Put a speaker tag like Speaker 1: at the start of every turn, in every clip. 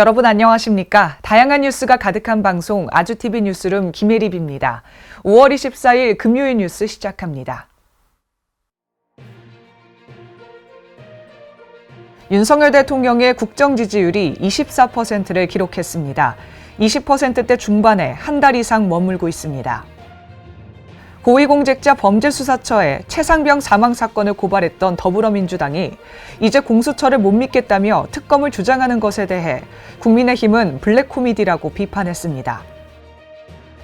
Speaker 1: 여러분 안녕하십니까? 다양한 뉴스가 가득한 방송 아주TV 뉴스룸 김혜립입니다. 5월 24일 금요일 뉴스 시작합니다. 윤석열 대통령의 국정 지지율이 24%를 기록했습니다. 20%대 중반에 한 달 이상 머물고 있습니다. 고위공직자 범죄수사처에 최상병 사망 사건을 고발했던 더불어민주당이 이제 공수처를 못 믿겠다며 특검을 주장하는 것에 대해 국민의힘은 블랙 코미디라고 비판했습니다.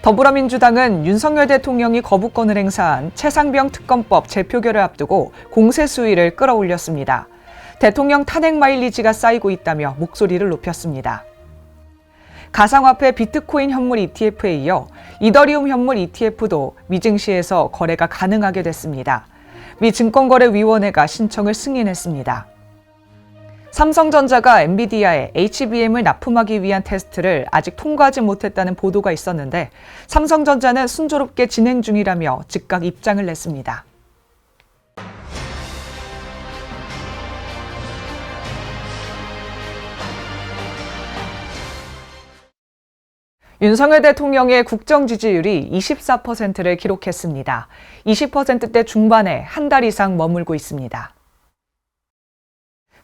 Speaker 1: 더불어민주당은 윤석열 대통령이 거부권을 행사한 최상병 특검법 재표결을 앞두고 공세 수위를 끌어올렸습니다. 대통령 탄핵 마일리지가 쌓이고 있다며 목소리를 높였습니다. 가상화폐 비트코인 현물 ETF에 이어 이더리움 현물 ETF도 미증시에서 거래가 가능하게 됐습니다. 미 증권거래위원회가 신청을 승인했습니다. 삼성전자가 엔비디아에 HBM을 납품하기 위한 테스트를 아직 통과하지 못했다는 보도가 있었는데 삼성전자는 순조롭게 진행 중이라며 즉각 입장을 냈습니다. 윤석열 대통령의 국정 지지율이 24%를 기록했습니다. 20%대 중반에 한 달 이상 머물고 있습니다.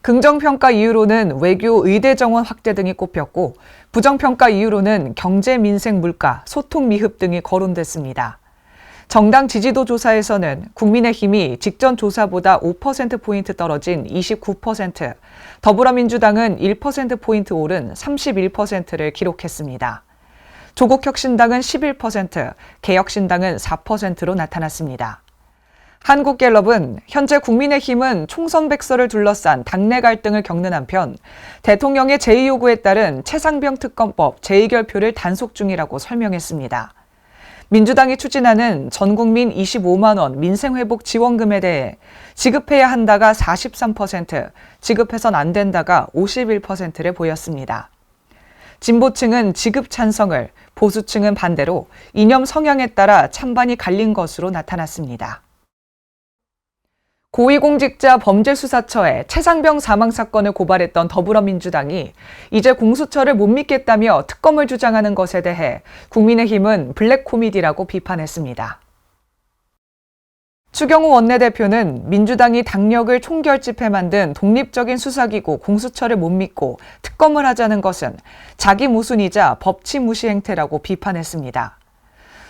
Speaker 1: 긍정평가 이유로는 외교 의대 정원 확대 등이 꼽혔고, 부정평가 이유로는 경제, 민생, 물가, 소통 미흡 등이 거론됐습니다. 정당 지지도 조사에서는 국민의힘이 직전 조사보다 5%포인트 떨어진 29%, 더불어민주당은 1%포인트 오른 31%를 기록했습니다. 조국혁신당은 11%, 개혁신당은 4%로 나타났습니다. 한국갤럽은 현재 국민의힘은 총선 백서를 둘러싼 당내 갈등을 겪는 한편 대통령의 제의 요구에 따른 최상병 특검법 재의결표를 단속 중이라고 설명했습니다. 민주당이 추진하는 전 국민 25만 원 민생회복 지원금에 대해 지급해야 한다가 43%, 지급해선 안 된다가 51%를 보였습니다. 진보층은 지급 찬성을, 보수층은 반대로 이념 성향에 따라 찬반이 갈린 것으로 나타났습니다. 고위공직자 범죄수사처에 최상병 사망 사건을 고발했던 더불어민주당이 이제 공수처를 못 믿겠다며 특검을 주장하는 것에 대해 국민의힘은 블랙 코미디라고 비판했습니다. 추경호 원내대표는 민주당이 당력을 총결집해 만든 독립적인 수사기구 공수처를 못 믿고 특검을 하자는 것은 자기 모순이자 법치 무시 행태라고 비판했습니다.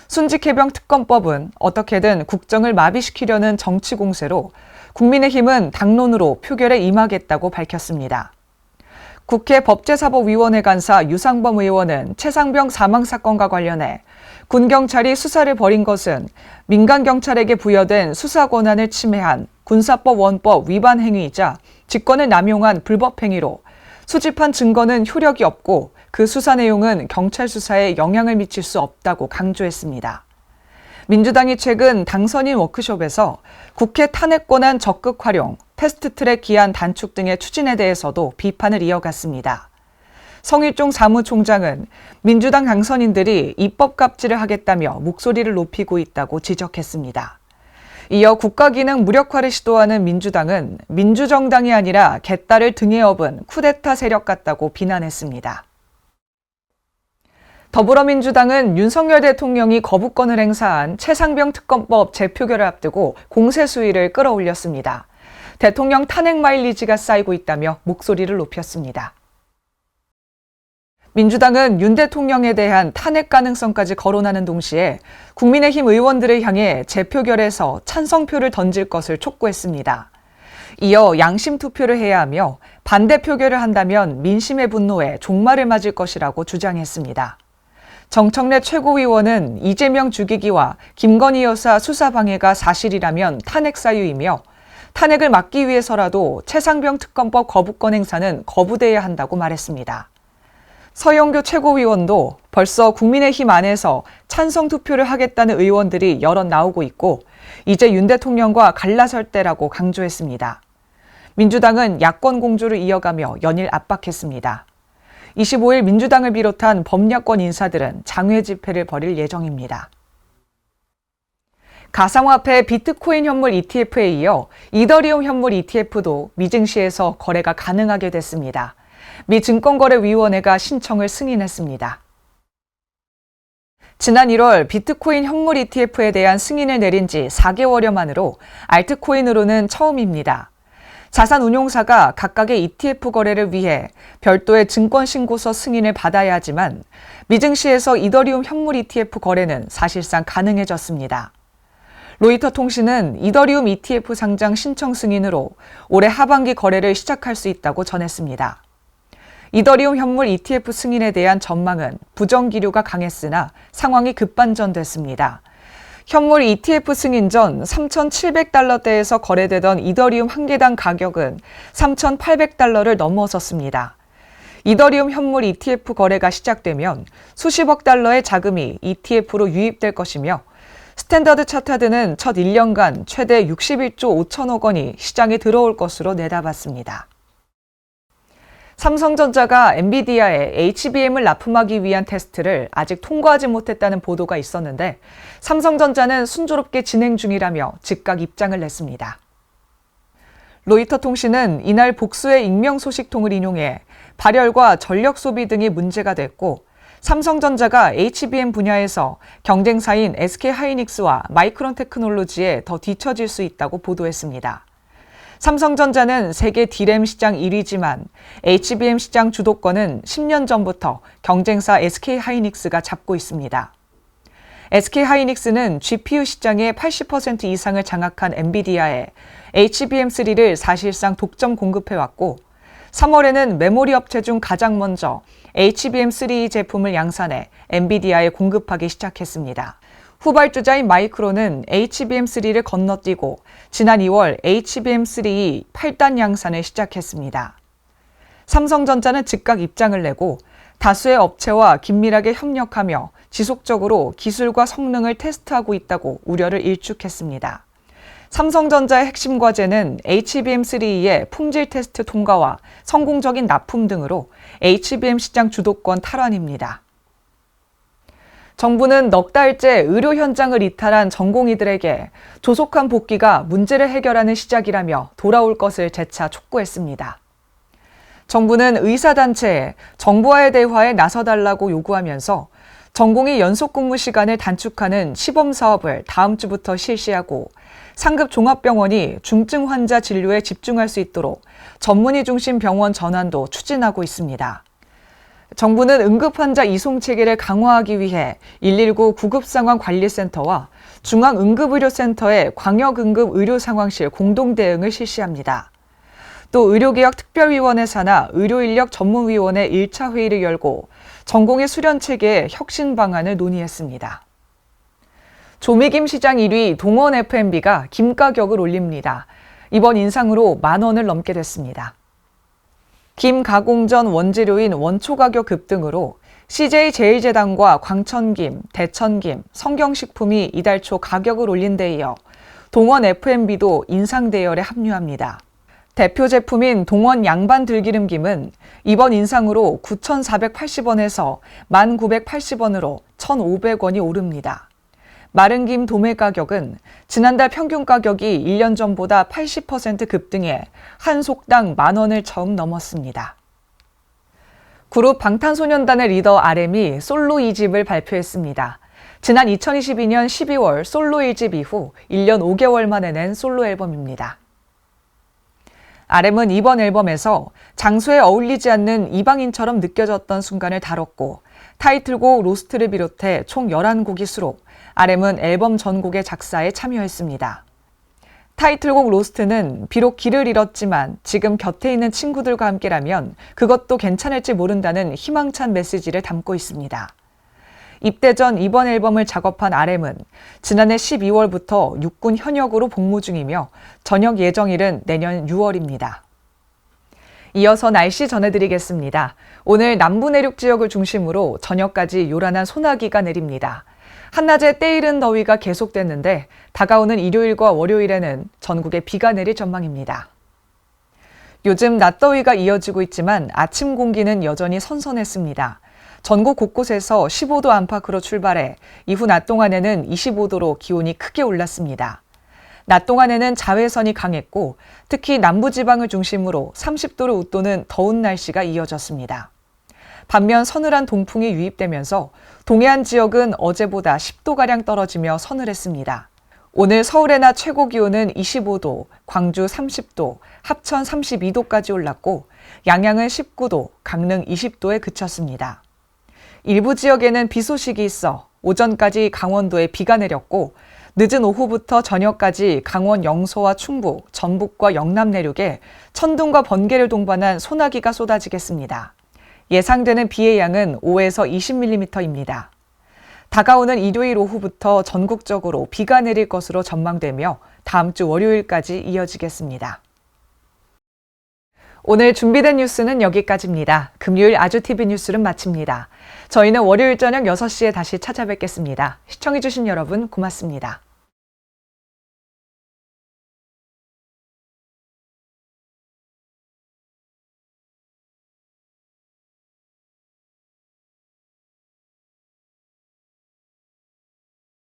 Speaker 1: 순직해병 특검법은 어떻게든 국정을 마비시키려는 정치 공세로 국민의힘은 당론으로 표결에 임하겠다고 밝혔습니다. 국회 법제사법위원회 간사 유상범 의원은 최상병 사망 사건과 관련해 군 경찰이 수사를 벌인 것은 민간 경찰에게 부여된 수사 권한을 침해한 군사법 원법 위반 행위이자 직권을 남용한 불법 행위로 수집한 증거는 효력이 없고 그 수사 내용은 경찰 수사에 영향을 미칠 수 없다고 강조했습니다. 민주당이 최근 당선인 워크숍에서 국회 탄핵 권한 적극 활용, 패스트 트랙 기한 단축 등의 추진에 대해서도 비판을 이어갔습니다. 성일종 사무총장은 민주당 당선인들이 입법 갑질을 하겠다며 목소리를 높이고 있다고 지적했습니다. 이어 국가기능 무력화를 시도하는 민주당은 민주정당이 아니라 개딸을 등에 업은 쿠데타 세력 같다고 비난했습니다. 더불어민주당은 윤석열 대통령이 거부권을 행사한 최상병 특검법 재표결을 앞두고 공세 수위를 끌어올렸습니다. 대통령 탄핵 마일리지가 쌓이고 있다며 목소리를 높였습니다. 민주당은 윤 대통령에 대한 탄핵 가능성까지 거론하는 동시에 국민의힘 의원들을 향해 재표결에서 찬성표를 던질 것을 촉구했습니다. 이어 양심 투표를 해야 하며 반대 표결을 한다면 민심의 분노에 종말을 맞을 것이라고 주장했습니다. 정청래 최고위원은 이재명 죽이기와 김건희 여사 수사 방해가 사실이라면 탄핵 사유이며 탄핵을 막기 위해서라도 최상병 특검법 거부권 행사는 거부돼야 한다고 말했습니다. 서영교 최고위원도 벌써 국민의힘 안에서 찬성 투표를 하겠다는 의원들이 여럿 나오고 있고 이제 윤 대통령과 갈라설 때라고 강조했습니다. 민주당은 야권 공조를 이어가며 연일 압박했습니다. 25일 민주당을 비롯한 범야권 인사들은 장외 집회를 벌일 예정입니다. 가상화폐 비트코인 현물 ETF에 이어 이더리움 현물 ETF도 미증시에서 거래가 가능하게 됐습니다. 미 증권거래위원회가 신청을 승인했습니다. 지난 1월 비트코인 현물 ETF에 대한 승인을 내린 지 4개월여 만으로 알트코인으로는 처음입니다. 자산 운용사가 각각의 ETF 거래를 위해 별도의 증권 신고서 승인을 받아야 하지만 미증시에서 이더리움 현물 ETF 거래는 사실상 가능해졌습니다. 로이터 통신은 이더리움 ETF 상장 신청 승인으로 올해 하반기 거래를 시작할 수 있다고 전했습니다. 이더리움 현물 ETF 승인에 대한 전망은 부정 기류가 강했으나 상황이 급반전됐습니다. 현물 ETF 승인 전 3,700달러대에서 거래되던 이더리움 한 개당 가격은 3,800달러를 넘어섰습니다. 이더리움 현물 ETF 거래가 시작되면 수십억 달러의 자금이 ETF로 유입될 것이며 스탠더드 차타드는 첫 1년간 최대 61조 5천억 원이 시장에 들어올 것으로 내다봤습니다. 삼성전자가 엔비디아에 HBM을 납품하기 위한 테스트를 아직 통과하지 못했다는 보도가 있었는데 삼성전자는 순조롭게 진행 중이라며 즉각 입장을 냈습니다. 로이터 통신은 이날 복수의 익명 소식통을 인용해 발열과 전력 소비 등이 문제가 됐고 삼성전자가 HBM 분야에서 경쟁사인 SK 하이닉스와 마이크론 테크놀로지에 더 뒤처질 수 있다고 보도했습니다. 삼성전자는 세계 D램 시장 1위지만 HBM 시장 주도권은 10년 전부터 경쟁사 SK 하이닉스가 잡고 있습니다. SK 하이닉스는 GPU 시장의 80% 이상을 장악한 엔비디아에 HBM3를 사실상 독점 공급해왔고 3월에는 메모리 업체 중 가장 먼저 HBM3 제품을 양산해 엔비디아에 공급하기 시작했습니다. 후발주자인 마이크론은 HBM3를 건너뛰고 지난 2월 HBM3 8단 양산을 시작했습니다. 삼성전자는 즉각 입장을 내고 다수의 업체와 긴밀하게 협력하며 지속적으로 기술과 성능을 테스트하고 있다고 우려를 일축했습니다. 삼성전자의 핵심 과제는 HBM3의 품질 테스트 통과와 성공적인 납품 등으로 HBM 시장 주도권 탈환입니다. 정부는 넉 달째 의료 현장을 이탈한 전공의들에게 조속한 복귀가 문제를 해결하는 시작이라며 돌아올 것을 재차 촉구했습니다. 정부는 의사단체에 정부와의 대화에 나서달라고 요구하면서 전공의 연속 근무 시간을 단축하는 시범 사업을 다음 주부터 실시하고 상급 종합병원이 중증 환자 진료에 집중할 수 있도록 전문의 중심 병원 전환도 추진하고 있습니다. 정부는 응급환자 이송 체계를 강화하기 위해 119 구급상황관리센터와 중앙응급의료센터의 광역응급의료상황실 공동대응을 실시합니다. 또 의료개혁 특별위원회 산하 의료인력 전문위원회 1차 회의를 열고 전공의 수련 체계의 혁신 방안을 논의했습니다. 조미김 시장 1위 동원 FMB가 김 가격을 올립니다. 이번 인상으로 만 원을 넘게 됐습니다. 김 가공 전 원재료인 원초 가격 급등으로 CJ 제일제당과 광천김, 대천김, 성경식품이 이달 초 가격을 올린 데 이어 동원 F&B도 인상 대열에 합류합니다. 대표 제품인 동원 양반 들기름김은 이번 인상으로 9,480원에서 1,980원으로 1,500원이 오릅니다. 마른 김 도매 가격은 지난달 평균 가격이 1년 전보다 80% 급등해 한 속당 만 원을 처음 넘었습니다. 그룹 방탄소년단의 리더 RM이 솔로 2집을 발표했습니다. 지난 2022년 12월 솔로 1집 이후 1년 5개월 만에 낸 솔로 앨범입니다. RM은 이번 앨범에서 장소에 어울리지 않는 이방인처럼 느껴졌던 순간을 다뤘고 타이틀곡 로스트를 비롯해 총 11곡이 수록 RM은 앨범 전곡의 작사에 참여했습니다. 타이틀곡 로스트는 비록 길을 잃었지만 지금 곁에 있는 친구들과 함께라면 그것도 괜찮을지 모른다는 희망찬 메시지를 담고 있습니다. 입대 전 이번 앨범을 작업한 RM은 지난해 12월부터 육군 현역으로 복무 중이며 전역 예정일은 내년 6월입니다. 이어서 날씨 전해드리겠습니다. 오늘 남부 내륙 지역을 중심으로 저녁까지 요란한 소나기가 내립니다. 한낮에 때이른 더위가 계속됐는데 다가오는 일요일과 월요일에는 전국에 비가 내릴 전망입니다. 요즘 낮더위가 이어지고 있지만 아침 공기는 여전히 선선했습니다. 전국 곳곳에서 15도 안팎으로 출발해 이후 낮 동안에는 25도로 기온이 크게 올랐습니다. 낮 동안에는 자외선이 강했고 특히 남부지방을 중심으로 30도를 웃도는 더운 날씨가 이어졌습니다. 반면 서늘한 동풍이 유입되면서 동해안 지역은 어제보다 10도가량 떨어지며 서늘했습니다. 오늘 서울의 낮 최고 기온은 25도, 광주 30도, 합천 32도까지 올랐고 양양은 19도, 강릉 20도에 그쳤습니다. 일부 지역에는 비 소식이 있어 오전까지 강원도에 비가 내렸고 늦은 오후부터 저녁까지 강원 영서와 충북, 전북과 영남 내륙에 천둥과 번개를 동반한 소나기가 쏟아지겠습니다. 예상되는 비의 양은 5에서 20mm입니다. 다가오는 일요일 오후부터 전국적으로 비가 내릴 것으로 전망되며 다음 주 월요일까지 이어지겠습니다. 오늘 준비된 뉴스는 여기까지입니다. 금요일 아주TV 뉴스를 마칩니다. 저희는 월요일 저녁 6시에 다시 찾아뵙겠습니다. 시청해주신 여러분 고맙습니다.